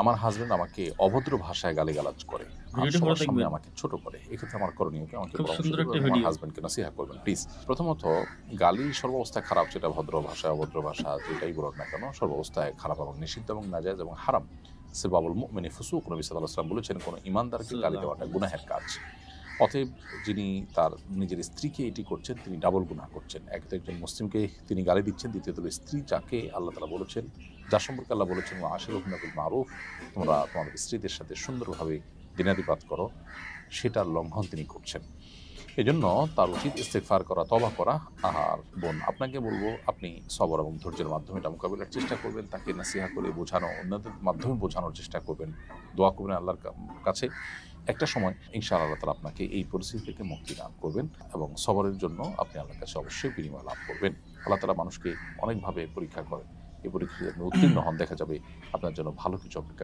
আমার হাজবেন্ড আমাকে অভদ্র ভাষায় গালিগালাজ করে। সবার সামনে আমাকে ছোট করে। এক্ষেত্রে আমার করণীয় কি আমাকে আমার ভিডিও। হাজবেন্ডকে নসিহা করবেন প্লিজ প্রথমত গালি সর্বাবস্থায় খারাপ সেটা ভদ্র ভাষা অভদ্র ভাষা যেটাই বলুন না কেন সর্বাবস্থায় খারাপ এবং নিষিদ্ধ এবং নাজায়জ এবং হারাম। সে বাবুল মুমিনী ফুসুক নবী সাল্লাহ বলেছেন কোনো ইমানদারকে গালি দেওয়াটা গুনাহের কাজ। অতএব যিনি তার নিজের স্ত্রীকে এটি করছেন, তিনি ডাবল গুনাহ করছেন। এক তো একজন মুসলিমকে তিনি গালি দিচ্ছেন, দ্বিতীয়ত স্ত্রী যাকে আল্লাহ তালা বলেছেন যার সম্পর্কে আল্লাহ বলেছেন আশির হুকুনাকুল মারুফ তোমরা তোমাদের স্ত্রীদের সাথে সুন্দরভাবে দিনাদিপাত করো সেটার লঙ্ঘন তিনি করছেন। এজন্য তার উচিত ইস্তেকফার করা তবা করা। আর বোন, আপনাকে বলব, আপনি সবর এবং ধৈর্যের মাধ্যমে এটা মোকাবিলার চেষ্টা করবেন, তাকে নাসিহা করে বোঝানো, অন্যদের মাধ্যমে বোঝানোর চেষ্টা করবেন। দোয়া করবেন আল্লাহর কাছে। একটা সময় ইনশাআল্লাহ আল্লাহ তালা আপনাকে এই পরিস্থিতি থেকে মুক্তি দান করবেন এবং সবরের জন্য আপনি আল্লাহর কাছে অবশ্যই বিনিময় লাভ করবেন। আল্লাহ তালা মানুষকে অনেকভাবে পরীক্ষা করেন। এই পরীক্ষা আপনি উত্তীর্ণ হন, দেখা যাবে আপনার জন্য ভালো কিছু অপেক্ষা